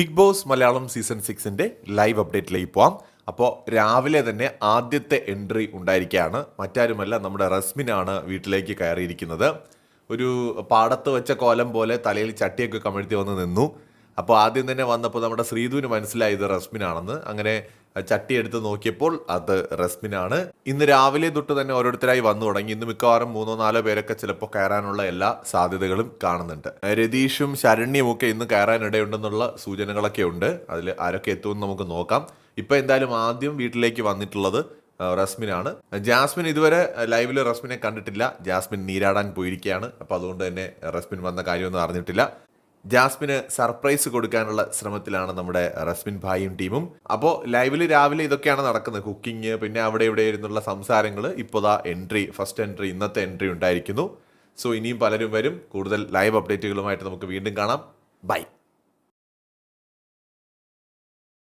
Big Boss Malayalam season സിക്സിന്റെ live അപ്ഡേറ്റിലേക്ക് പോവാം. അപ്പോൾ രാവിലെ തന്നെ ആദ്യത്തെ എൻട്രി ഉണ്ടായിരിക്കുകയാണ്. മറ്റാരുമല്ല നമ്മുടെ റസ്മിനാണ് വീട്ടിലേക്ക് കയറിയിരിക്കുന്നത്. ഒരു പാടത്ത് വെച്ച കോലം പോലെ തലയിൽ ചട്ടിയൊക്കെ കമഴ്ത്തി വന്ന് നിന്നു. അപ്പോൾ ആദ്യം തന്നെ വന്നപ്പോൾ നമ്മുടെ ശ്രീധുവിന് മനസ്സിലായി ഇത് റസ്മിനാണെന്ന്. അങ്ങനെ ചട്ടി എടുത്ത് നോക്കിയപ്പോൾ അത് റസ്മിനാണ്. ഇന്ന് രാവിലെ തൊട്ട് തന്നെ ഓരോരുത്തരായി വന്നു തുടങ്ങി. ഇന്ന് മിക്കവാറും മൂന്നോ നാലോ പേരൊക്കെ ചിലപ്പോൾ കയറാനുള്ള എല്ലാ സാധ്യതകളും കാണുന്നുണ്ട്. രതീഷും ശരണ്യും ഒക്കെ ഇന്ന് കയറാനിടയുണ്ടെന്നുള്ള സൂചനകളൊക്കെ ഉണ്ട്. അതിൽ ആരൊക്കെ എത്തുമെന്ന് നമുക്ക് നോക്കാം. ഇപ്പം എന്തായാലും ആദ്യം വീട്ടിലേക്ക് വന്നിട്ടുള്ളത് റസ്മിനാണ്. ജാസ്മിൻ ഇതുവരെ ലൈവിൽ റസ്മിനെ കണ്ടിട്ടില്ല. ജാസ്മിൻ നീരാടാൻ പോയിരിക്കുകയാണ്. അപ്പോൾ അതുകൊണ്ട് തന്നെ റസ്മിൻ വന്ന കാര്യമൊന്നും അറിഞ്ഞിട്ടില്ല. ജാസ്മിന് സർപ്രൈസ് കൊടുക്കാനുള്ള ശ്രമത്തിലാണ് നമ്മുടെ റസ്മിൻ ഭായിയും ടീമും. അപ്പോൾ ലൈവിൽ രാവിലെ ഇതൊക്കെയാണ് നടക്കുന്നത്. കുക്കിംഗ് പിന്നെ അവിടെ ഇവിടെ ഇരുന്നുള്ള സംസാരങ്ങൾ ഇപ്പോൾ ദാ എൻട്രി ഫസ്റ്റ് എൻട്രി ഇന്നത്തെ എൻട്രി ഉണ്ടായിരിക്കുന്നു. സോ ഇനിയും പലരും വരും. കൂടുതൽ ലൈവ് അപ്ഡേറ്റുകളുമായിട്ട് നമുക്ക് വീണ്ടും കാണാം. ബൈ